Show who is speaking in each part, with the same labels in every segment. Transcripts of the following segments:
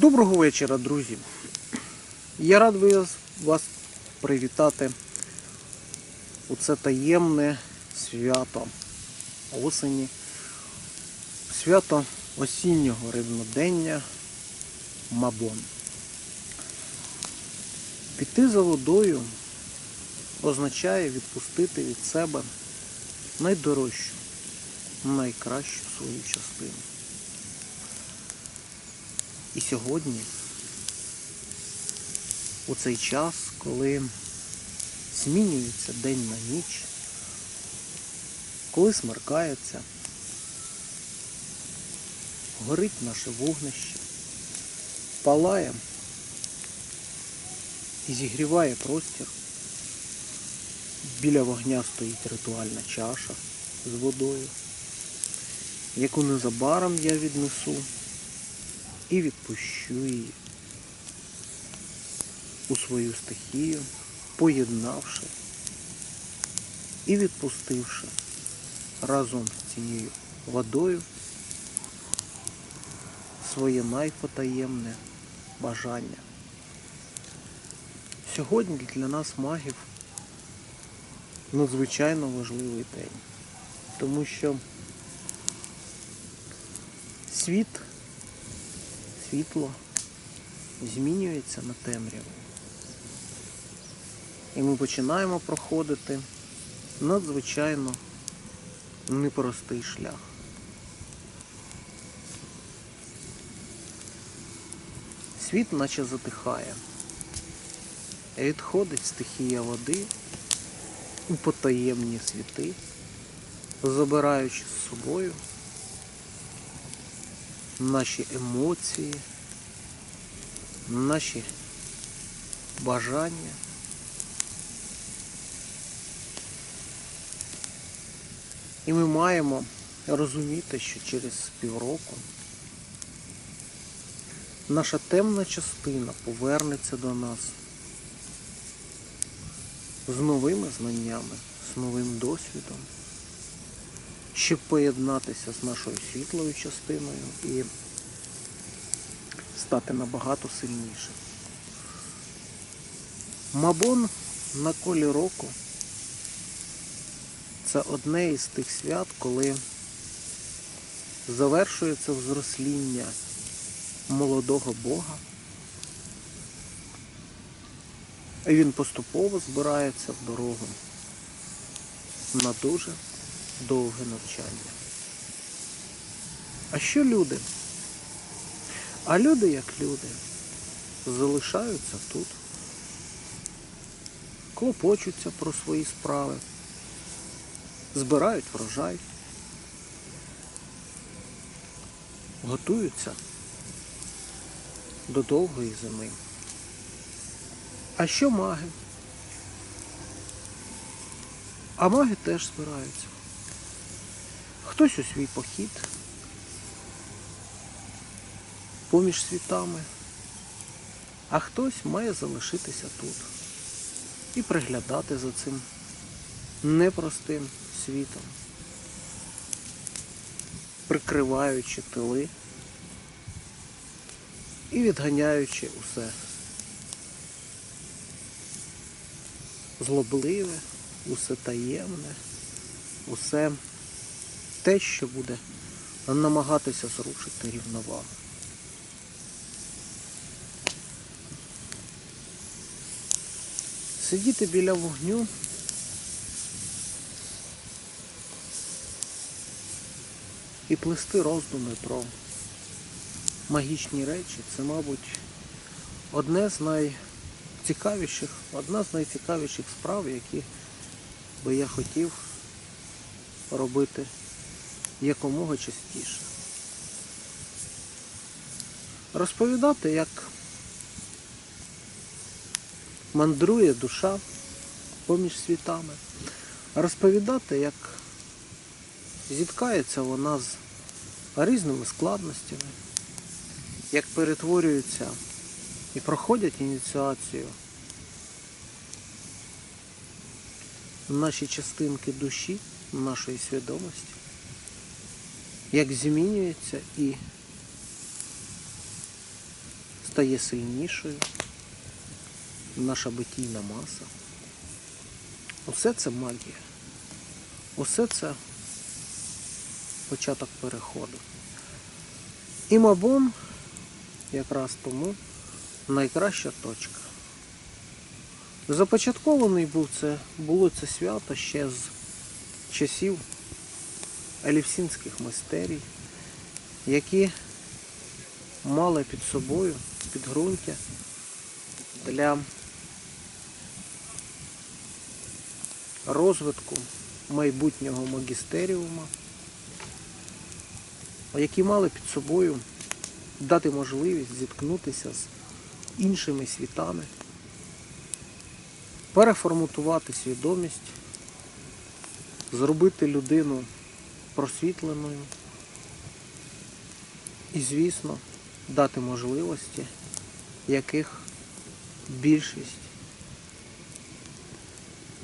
Speaker 1: Доброго вечора, друзі. Я радий вас- привітати у це таємне свято осені, свято осіннього рівнодення Мабон. Піти за водою означає відпустити від себе найдорожчу, найкращу свою частину. І сьогодні, у цей час, коли змінюється день на ніч, коли смеркається, горить наше вогнище, палає і зігріває простір. Біля вогня стоїть ритуальна чаша з водою, яку незабаром я віднесу і відпущу її у свою стихію, поєднавши і відпустивши разом з цією водою своє найпотаємне бажання. Сьогодні для нас магів надзвичайно важливий день, тому що світ світло змінюється на темряву. І ми починаємо проходити надзвичайно непростий шлях. Світ наче затихає. І Відходить стихія води у потаємні світи, забираючи з собою наші емоції, наші бажання. І ми маємо розуміти, що через півроку наша темна частина повернеться до нас з новими знаннями, з новим досвідом щоб поєднатися з нашою світлою частиною і стати набагато сильнішим. Мабон на колі року це одне із тих свят, коли завершується взросління молодого Бога. І він поступово збирається в дорогу на дуже довге навчання. А що люди? А люди як люди залишаються тут, клопочуться про свої справи, збирають врожай, готуються до довгої зими. А що маги? А маги теж збираються. Хтось у свій похід. Поміж світами, а хтось має залишитися тут. І приглядати за цим непростим світом, прикриваючи тили і відганяючи усе. Злобливе, усе таємне, усе те, що буде намагатися зрушити рівновагу. Сидіти біля вогню і плести роздуми про магічні речі це, мабуть, одне з найцікавіших, одна з найцікавіших справ, які би я хотів робити якомога частіше. Розповідати, як мандрує душа поміж світами. Розповідати, як зіткається вона з різними складностями, як перетворюються і проходять ініціацію наші частинки душі, нашої свідомості, як змінюється і стає сильнішою, наша битійна маса. Усе це магія. Усе це початок переходу. І Мабон якраз тому найкраща точка. Започаткований був це, було це свято ще з часів елівсінських мистерій, які мали під собою підґрунтя для розвитку майбутнього магістеріума, які мали під собою дати можливість зіткнутися з іншими світами, переформатувати свідомість, зробити людину просвітленою і, звісно, дати можливості, яких більшість,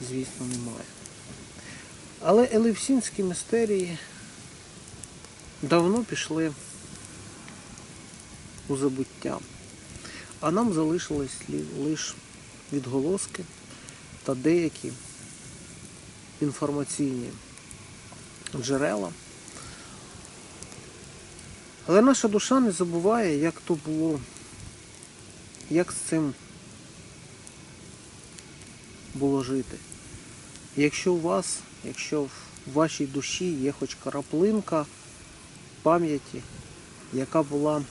Speaker 1: звісно, немає. Але елевсінські мистерії давно пішли у забуття, а нам залишились лише відголоски та деякі інформаційні джерела. Але наша душа не забуває, як то було, як з цим було жити. Якщо у вас, якщо в вашій душі є хоч краплинка пам'яті, яка була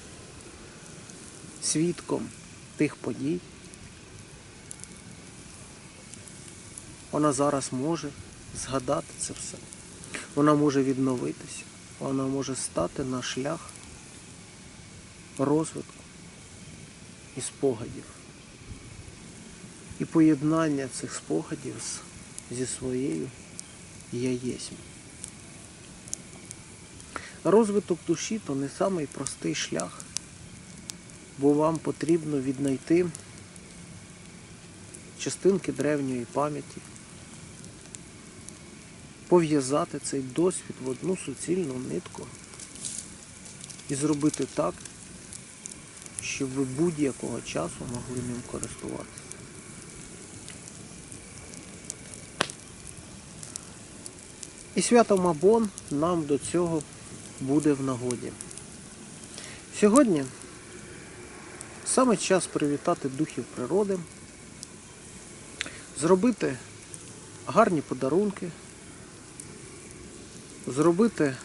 Speaker 1: свідком тих подій, вона зараз може згадати це все. Вона може відновитися, вона може стати на шлях розвитку і спогадів. І поєднання цих спогадів зі своєю я. Розвиток душі то не самий простий шлях, бо вам потрібно віднайти частинки древньої пам'яті, пов'язати цей досвід в одну суцільну нитку і зробити так, щоб ви будь-якого часу могли ним користуватися. І свято Мабон нам до цього буде в нагоді. Сьогодні саме час привітати духів природи, зробити гарні подарунки, зробити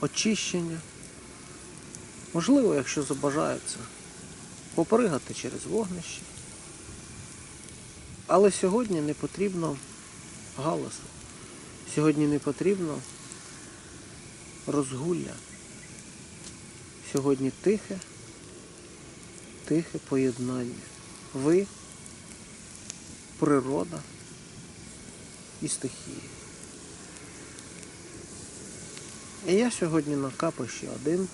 Speaker 1: очищення. Можливо, якщо забажається, попригати через вогнище. Але сьогодні не потрібно галасу. Сьогодні не потрібно розгулля. Сьогодні тихе, тихе поєднання. Ви, природа і стихії. І я сьогодні на капищі один.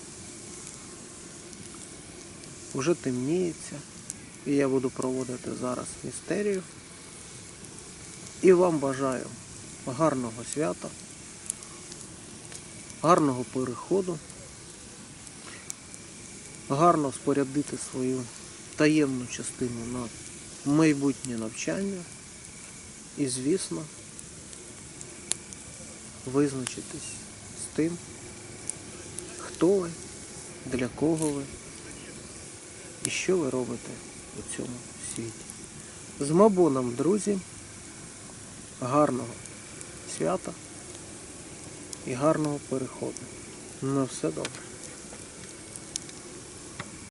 Speaker 1: Уже темніється. І я буду проводити зараз містерію. І вам бажаю гарного свята, гарного переходу, гарно спорядити свою таємну частину на майбутнє навчання і, звісно, визначитись з тим, хто ви, для кого ви і що ви робите у цьому світі. З Мабоном, друзі, гарного свята і гарного переходу. На все добре.